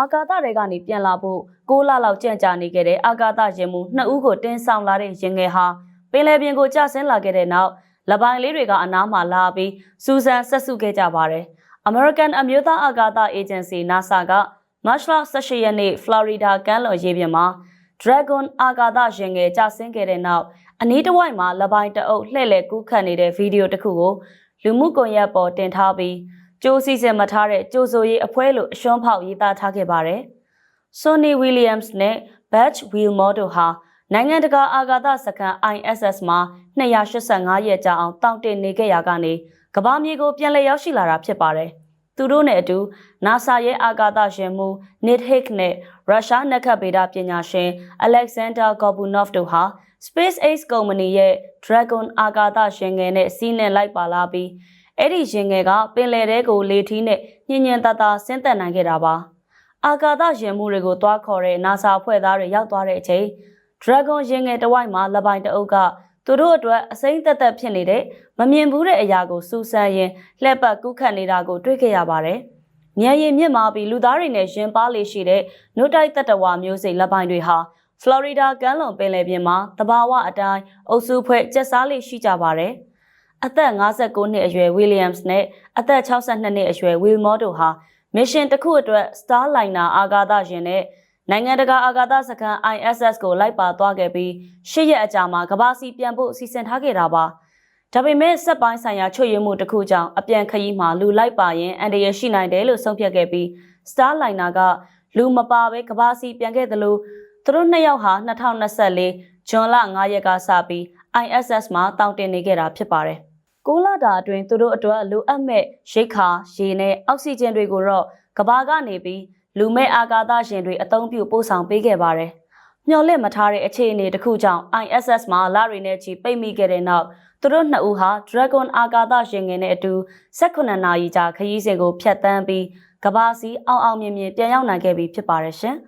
အာကာသတွေကနေပြန်လာဖို့6လလောက်ကြန့်ကြာနေခဲ့တဲ့အာကာသရင်မှုနှစ်ဦးကိုတင်းဆောင်လာတဲ့ရင်ငယ်ဟာပင်လယ်ပြင်ကိုကျဆင်းလာခဲ့တဲ့နောက်လပိုင်းလေးတွေကအနားမှာလာပြီးစူဇန်ဆက်စုခဲ့ကြပါတယ်။ American အမျိုးသားအာကာသအေဂျင်စီ NASA ကမတ်လ18ရက်နေ့ Florida ကမ်းလွန်ရေပြင်မှာ Dragon အာကာသရင်ငယ်ကျဆင်းခဲ့တဲ့နောက်အနီးတစ်ဝိုက်မှာလပိုင်းတအုပ်လှည့်လည်ကူးခတ်နေတဲ့ဗီဒီယိုတစ်ခုကိုလူမှုကွန်ရက်ပေါ်တင်ထားပြီး ကြိုးစီစဉ်မထားတဲ့ကြိုးဆိုရေးအဖွဲလို့အရှွန်းဖောက်ရေးသားထားခဲ့ပါတယ်။ Sonny Williams နဲ့ Batch Wilmore တို့ဟာနိုင်ငံတကာအာကာသစခန်း ISS မှာ285ရက်ကြာအောင်တောင့်တင်နေခဲ့ရကနေကမ္ဘာမြေကိုပြန်လည်ရောက်ရှိလာတာဖြစ်ပါတယ်။သူတို့နဲ့အတူ NASA ရဲ့အာကာသရှင်မှု Nit Hik နဲ့ရုရှားနက္ခတ်ဗေဒပညာရှင် Alexander Gorbunov တို့ဟာ SpaceX ကုမ္ပဏီရဲ့ Dragon အာကာသရှင်ငယ်နဲ့စီးနှင်လိုက်ပါလာပြီး အဲ့ဒီရင်ငယ်ကပင်လယ်ထဲကိုလေထီးနဲ့ညင်ညင်တတဆင်းသက်နိုင်ခဲ့တာပါ။အာကာသရင်မှုတွေကိုတွားခေါ်တဲ့ NASA အဖွဲ့သားတွေရောက်သွားတဲ့အချိန် Dragon ရင်ငယ်တစ်ဝိုက်မှာလပိုင်တအုပ်ကသူတို့အတွက်အစိမ့်သက်သက်ဖြစ်နေတဲ့မမြင်ဘူးတဲ့အရာကိုစူးစမ်းရင်လှည့်ပတ်ကူးခတ်နေတာကိုတွေ့ခဲ့ရပါတယ်။မြန်ရည်မြင့်မာပြီးလူသားတွေနဲ့ရင်ပါလေရှိတဲ့နှုတ်တိုက်သက်တဝါမျိုးစိတ်လက်ပိုင်တွေဟာဖလော်ရီဒါကမ်းလွန်ပင်လယ်ပြင်မှာတဘာဝအတိုင်းအုပ်စုဖွဲ့ကျက်စားလေးရှိကြပါတယ်။ အသက်59နှစ်အရွယ် Williams နဲ့အသက်62နှစ်အရွယ် Wilmore တို့ဟာမစ်ရှင်တစ်ခုအတွက် Starliner အာကာသယာဉ်နဲ့နိုင်ငံတကာအာကာသစခန်း ISS ကိုလိုက်ပါသွားခဲ့ပြီးရှစ်ရက်အကြာမှာကမ္ဘာစီပြန်ဖို့စီစဉ်ထားခဲ့တာပါ။ဒါပေမဲ့စက်ပိုင်းဆိုင်ရာချွတ်ယွမှုတစ်ခုကြောင့်အပြန်ခရီးမှာလူလိုက်ပါရင်အန္တရာယ်ရှိနိုင်တယ်လို့ဆုံးဖြတ်ခဲ့ပြီး Starliner ကလူမပါဘဲကမ္ဘာစီပြန်ခဲ့တယ်လို့သူတို့နှစ်ယောက်ဟာ2024ဇွန်လ9ရက်ကစပြီး ISS မှာတောင်းတင်နေခဲ့တာဖြစ်ပါတယ်။ ကိုလာတာအတွင်းသူတို့အတွက်လိုအပ်မဲ့ရိတ်ခါရေနဲ့အောက်ဆီဂျင်တွေကိုတော့ကဘာကနေပြီးလူမဲ့အာကာသရှင်တွေအသုံးပြုပို့ဆောင်ပေးခဲ့ပါတယ်။မျော်လင့်မထားတဲ့အခြေအနေတစ်ခုကြောင့် ISS မှာလရီနဲ့ချီပိတ်မိခဲ့တဲ့နောက်သူတို့နှစ်ဦးဟာ Dragon အာကာသရှင်ငယ်နဲ့အတူ18နာရီကြာခရီးစဉ်ကိုဖျက်ဆီးပြီးကဘာစီအောင်အောင်မြင်မြင်ပြန်ရောက်နိုင်ခဲ့ပြီဖြစ်ပါတယ်ရှင်။